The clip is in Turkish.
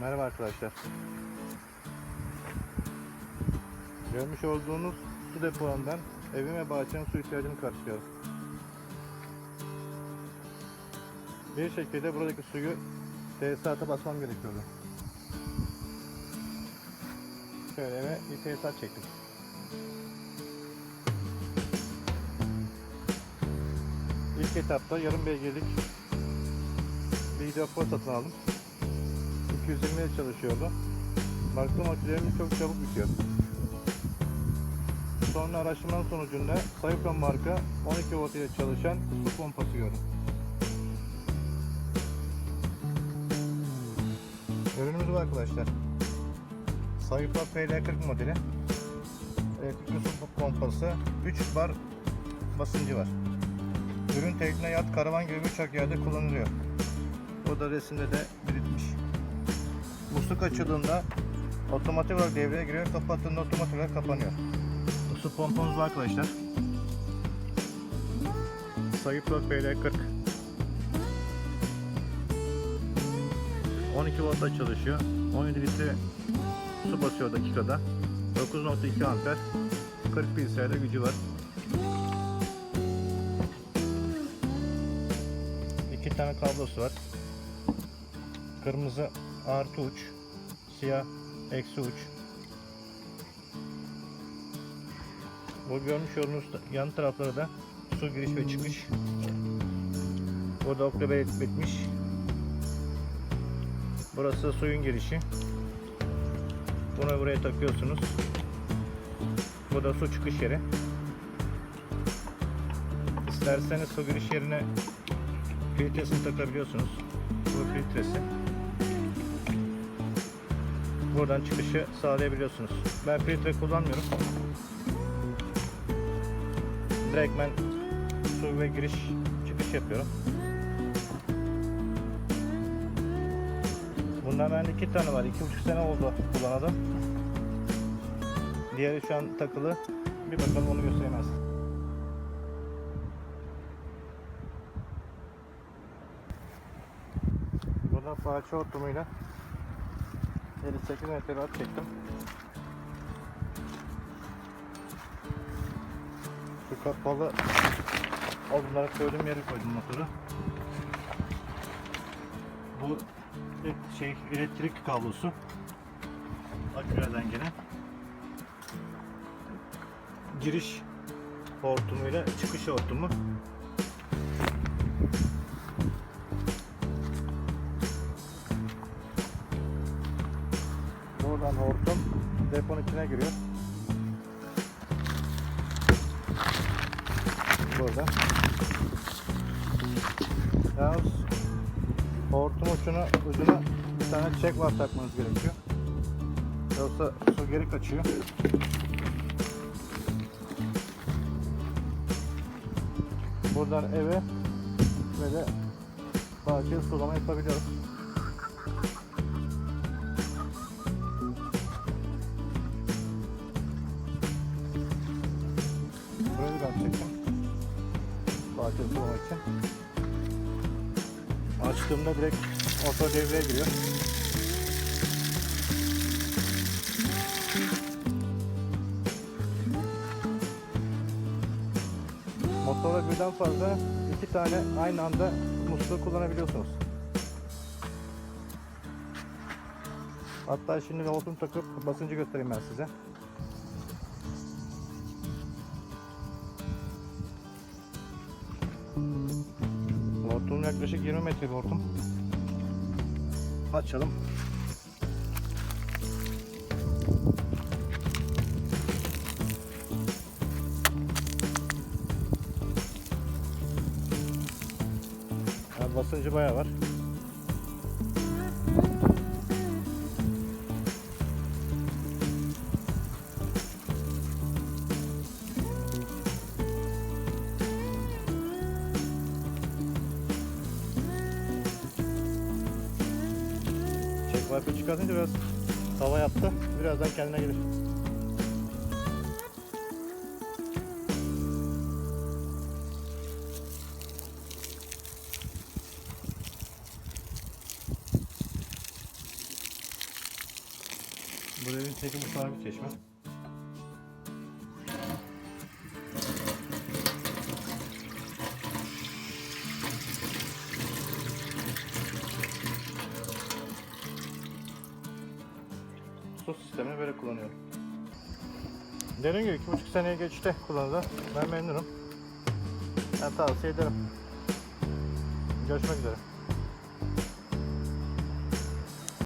Merhaba arkadaşlar. Görmüş olduğunuz su depolarından evim ve bahçenin su ihtiyacını karşılıyorum. Bir şekilde buradaki suyu tesisata basmam gerekiyordu. Şöyle eve bir tesisat çektim. İlk etapta yarım beygirlik bir hidrofor satın aldım. 220 ile çalışıyordu. Baktım akülerimiz çok çabuk bitiyor. Sonra araştırmanın sonucunda Sayıkan marka 12 volt ile çalışan su pompası gördüm. Ürünümüz bu arkadaşlar. Sayıpa PL40 modeli. Elektrikli su pompası 3 bar basıncı var. Ürün tekne, yat, karavan gibi birçok yerde kullanılıyor. O da resimde de belirtmiş. Musluk açıldığında otomatik olarak devreye giriyor, kapattığında otomatik olarak kapanıyor. Su pompamız var arkadaşlar. Sayıpro PL40 12 voltta çalışıyor. 17 litre su basıyor dakikada. 9.2 amper 40 bilgisayarda gücü var. İki tane kablosu var. Kırmızı artı uç, siyah eksi uç. Bu görmüş olduğunuz yan tarafları da su giriş ve çıkış. Burada okla belirtmiş. Burası suyun girişi. Bunu buraya takıyorsunuz. Bu da su çıkış yeri. İsterseniz su giriş yerine filtresini takabiliyorsunuz. Bu filtresi. Buradan çıkışı sağlayabiliyorsunuz. Ben filtre kullanmıyorum. Direkt ben su ve giriş çıkış yapıyorum. Bundan bende iki tane var. iki buçuk sene oldu kullanadım. Diğeri şu an takılı. Bir bakalım onu gösteremez. Burada parça hortumuyla 58 metre rahat çektim. Şu kapalı odunlara koyduğum yere koydum motoru. Bu şey elektrik kablosu. Akülerden gelen. Giriş hortumuyla çıkış hortumu. Deponun içine giriyor. Burada. Yalnız hortum ucuna, ucuna bir tane çek var takmanız gerekiyor. Yoksa su geri kaçıyor. Buradan eve ve de bahçeye sulama yapabiliyoruz. Bahçe sulama için. Açtığımda direkt oto devreye giriyor. Motorla birden fazla iki tane aynı anda musluğu kullanabiliyorsunuz. Hatta şimdi hortum takıp basıncı göstereyim ben size. Hortum yaklaşık 20 metre bir hortum. Açalım. Yani basıncı bayağı var. Wifi çıkartınca biraz hava yaptı. Birazdan kendine gelir. Bu evin teki bu sabit çeşme. Su sistemini böyle kullanıyorum. Dediğim gibi iki buçuk seneye geçti kullanıda. Ben memnunum. Ben tavsiye ederim. Görüşmek üzere.